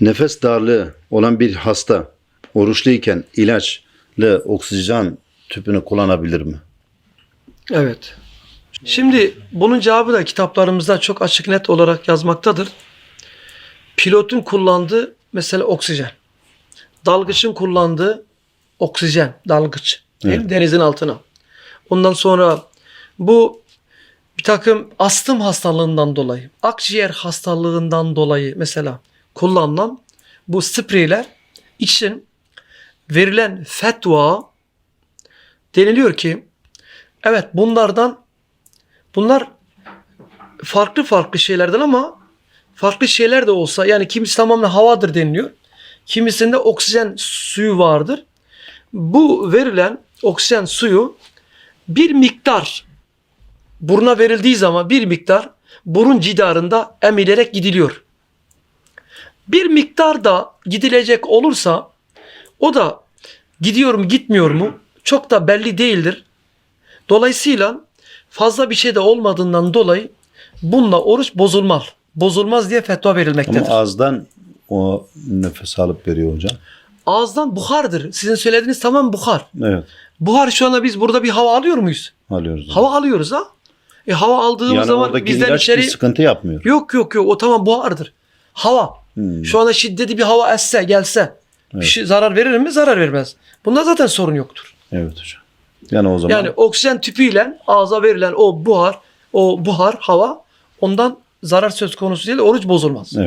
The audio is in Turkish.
Nefes darlığı olan bir hasta oruçluyken ilaçlı oksijen tüpünü kullanabilir mi? Evet. Şimdi bunun cevabı da kitaplarımızda çok açık net olarak yazmaktadır. Pilotun kullandığı mesela oksijen. Dalgıçın kullandığı oksijen, dalgıç. Evet. Denizin altına. Ondan sonra bu bir takım astım hastalığından dolayı, akciğer hastalığından dolayı mesela kullanılan bu spreyler için verilen fetva deniliyor ki evet bunlardan bunlar farklı farklı şeylerden ama farklı şeyler de olsa yani kimisi tamamen havadır deniliyor. Kimisinde oksijen suyu vardır. Bu verilen oksijen suyu bir miktar buruna verildiği zaman bir miktar burun cidarında emilerek gidiliyor. Bir miktar da gidilecek olursa o da gidiyor mu gitmiyor mu çok da belli değildir. Dolayısıyla fazla bir şey de olmadığından dolayı bununla oruç bozulmaz. Bozulmaz diye fetva verilmektedir. Ama ağızdan o nefes alıp veriyor hocam. Ağızdan buhardır. Sizin söylediğiniz tamam buhar. Evet. Buhar şu anda biz burada bir hava alıyor muyuz? Alıyoruz. Hava alıyoruz ha. E hava aldığımız yani zaman bizden içeri bir sıkıntı yapmıyor. yok yok yok o tamam buhardır. Hava. Hmm. Şu anda şiddetli bir hava esse gelse bir Evet. şey zarar verir mi? Zarar vermez. Bunda zaten sorun yoktur. Evet hocam. Yani o zaman Yani oksijen tüpüyle ağza verilen o buhar, o buhar hava ondan zarar söz konusu değil, oruç bozulmaz. evet.